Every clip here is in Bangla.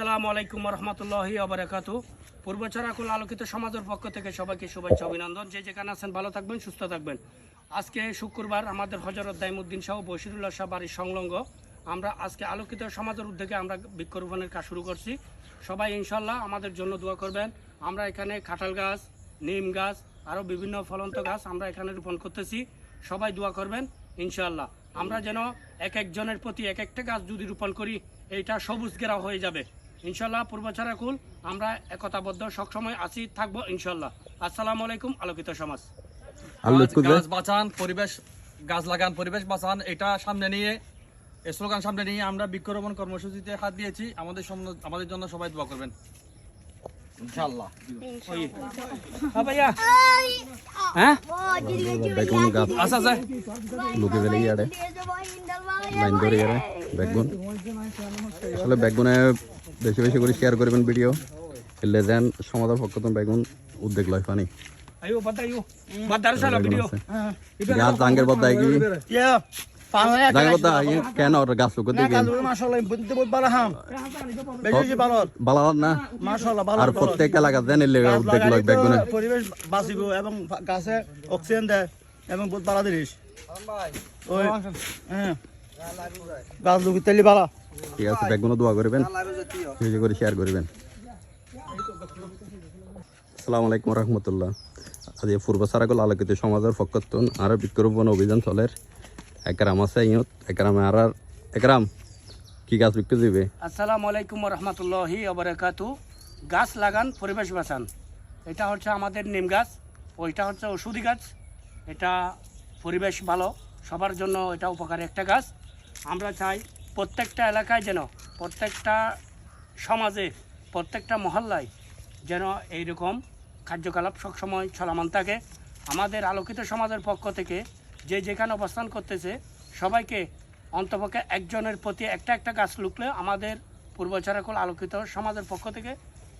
আসসালামু আলাইকুম রহমতুল্লাহি আবরাকাত পূর্বচরাকুল আলোকিত সমাজের পক্ষ থেকে সবাইকে শুভেচ্ছা, অভিনন্দন। যে যেখানে আছেন ভালো থাকবেন, সুস্থ থাকবেন। আজকে শুক্রবার আমাদের হজরত দাইমুদ্দিন শাহ বশিরুল্লাহ শাহ বাড়ির সংলগ্ন। আমরা আজকে আলোকিত সমাজের উদ্যোগে আমরা বৃক্ষরোপণের কাজ শুরু করছি। সবাই ইনশাল্লাহ আমাদের জন্য দোয়া করবেন। আমরা এখানে কাঁঠাল গাছ, নিম গাছ, আরও বিভিন্ন ফলন্ত গাছ আমরা এখানে রোপণ করতেছি। সবাই দোয়া করবেন ইনশাল্লাহ আমরা যেন এক একজনের প্রতি এক একটা গাছ যদি রোপণ করি, এইটা সবুজ ঘেরা হয়ে যাবে। ইনশাল্লাহ পূর্বচারা কুল আমরা একতাবদ্ধ সবসময় আছি থাকব ইনশাল্লাহ আসসালামু আলাইকুম আলোকিত সমাজ। গাছ- বাঁচান পরিবেশ গাছ লাগান পরিবেশ বাঁচান এটা সামনে নিয়ে স্লোগান সামনে নিয়ে আমরা বৃক্ষরোপণ কর্মসূচিতে হাত দিয়েছি। আমাদের আমাদের জন্য সবাই দোয়া করবেন। ইনশাআল্লাহ। হ্যাঁ হ্যাঁ? আচ্ছা আচ্ছা লুকে ফেলে লাইন ধরে আসলে বেশি বেশি করে শেয়ার করবেন ভিডিও এলে যেন সমাধান পক্ষ থেকে বেগুন উদ্যোগ লয় পানি আইও বাদাইও বাদার সালা ভিডিও গাছ জাঙ্গের বদ্দায় কি? জাঙ্গের বদ্দা কেন ওর গাছ লুকে দিকে বালা না? আর প্রত্যেক এলাকা যেন উদ্যোগ লয় বেগুনে। পরিবেশ বাঁচিব এবং গাছে অক্সিজেন দেয় এবং বহুত ভালো জিনিস। হ্যাঁ। গাছ লুকি তেলি ভালো ঠিক আছে বেগুনও দোয়া করবেন। বেশি করে শেয়ার করবেন। আসসালামু আলাইকুম রহমতুল্লাহ। আজ পূর্ব সারাগল আলোকিত সমাজের পক্ষত্তন আর বৃক্ষরোপণ অভিযান চলের। একরাম আছে ইয়ত একরামে আর আর একরাম কি গাছ বিক্রি দিবে? আসসালামু আলাইকুম রহমতুল্লাহি আবরাকাতু গাছ লাগান পরিবেশ বাঁচান। এটা হচ্ছে আমাদের নিম গাছ ওইটা হচ্ছে ওষুধি গাছ। এটা পরিবেশ ভালো সবার জন্য এটা উপকারী একটা গাছ। আমরা চাই প্রত্যেকটা এলাকায় যেন প্রত্যেকটা সমাজে প্রত্যেকটা মহল্লায় যেন এইরকম কার্যকলাপ সবসময় চলমান থাকে। আমাদের আলোকিত সমাজের পক্ষ থেকে যে যেখানে অবস্থান করতেছে সবাইকে অন্তপক্ষে একজনের প্রতি একটা একটা গাছ লুকলে আমাদের পূর্বচারাকুল আলোকিত সমাজের পক্ষ থেকে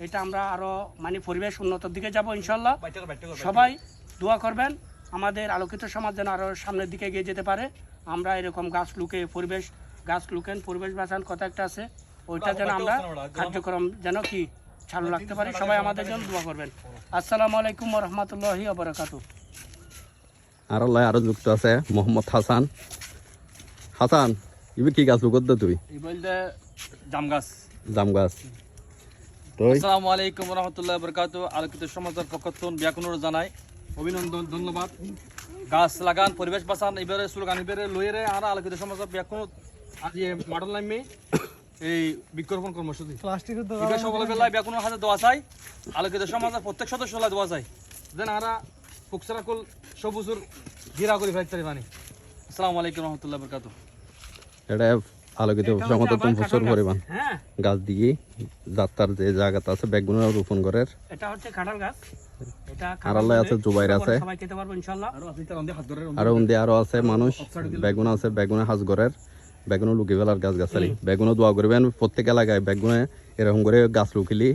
এটা আমরা আরও মানে পরিবেশ উন্নতর দিকে যাব ইনশাল্লাহ। সবাই দোয়া করবেন আমাদের আলোকিত সমাজ যেন আরও সামনের দিকে এগিয়ে যেতে পারে। আমরা এরকম গাছ লুকে পরিবেশ গাছ লুকেন পরিবেশ বাঁচান কথা একটা আছে। ওইটা যেন আমরা কার্যক্রম যেন কি চালু রাখতে পারি। সবাই আমাদের জন্য দোয়া করবেন। আসসালামু আলাইকুম রহমতুল্লাহি আবরাকাতু আর আল্লাহ আরও যুক্ত আছে মোহাম্মদ হাসান। হাসান ইবি কি গাছ লুকত দে তুই বলতে জাম গাছ। জাম গাছ। আসসালামু আলাইকুম রহমতুল্লাহ বরকাত আলোকিত সমাজের পক্ষত্তন ব্যাকুণর জানাই অভিনন্দন ধন্যবাদ। গাছ লাগান পরিবেশ বাঁচান এবারে স্লোগান এবারে লইরে আর আলোকিত সমাজ ব্যাকুণ আজ মাডল নামে এই বৃক্ষরোপণ কর্মসূচি। প্লাস্টিকের সকলে বেলায় ব্যাকুণের হাতে দোয়া চাই আলোকিত সমাজের প্রত্যেক সদস্য হলে দোয়া চাই যেন আরা ফুকসারাকুল সবুজুর ঘিরা করে ফেলতে পারি। মানে আসসালামু আলাইকুম রহমতুল্লাহ বরকাত এটা আলোকিত সমাজ তুমি প্রচুর পরিমাণ হ্যাঁ। গাছ দিয়ে যাত্রার যে জায়গাটা আছে বেগুন রোপণ করার। এটা হচ্ছে কাঁঠাল গাছ। এটা আছে জুবাইর আছে। সবাই খেতে আর উন্দে আছে মানুষ বেগুন আছে বেগুনে হাজ ঘরের বেগুনও লুকি ফেলার গাছ গাছালি। বেগুনও দোয়া করবেন প্রত্যেক এলাকায় বেগুনে এরকম করে গাছ লুকিলি।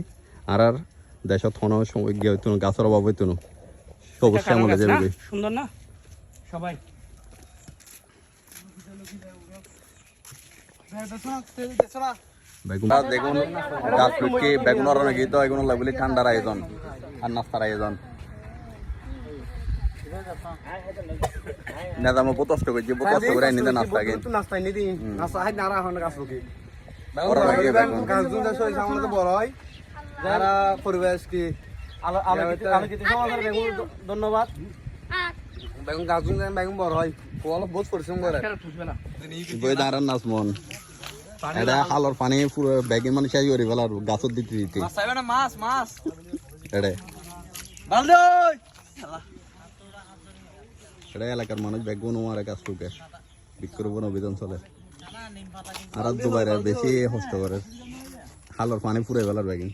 আর আর দেশত সময় গিয়ে গাছের অভাব হইতো সবুজ শ্যামলে সুন্দর না? সবাই। দেখুন গাছ লুকি বেগুন তো এগুলো লাগলে ঠান্ডার আয়োজন আর নাস্তার আয়োজন। নেদামো কষ্ট করছি কষ্ট করে নিতে নাস্তা কিন নাস্তায় নিদি নাস্তা হাই নারা হন গাছ লুকি ওরা লাগে বেগুন গাছ জুন দেশ হইছে আমাদের তো বড় হয়। যারা পরিবেশ কি আলো ধন্যবাদ। বেগুন গাছ বেগুন বড় হয়। অলপ বহুত পরিশ্রম করে বই দাঁড়ান নাচ মন। এটা হালর পানি পুরো বেগিন মানে শেষ করে ফেলার গাছত দিতে দিতে মাছ মাছ এটা এটা এলাকার মানুষ বেগুন মারে গাছ টুকে বৃক্ষরোপণ অভিযান চলে। আর দুবাই বেশি কষ্ট করে হালর পানি পুরে ফেলার বেগিন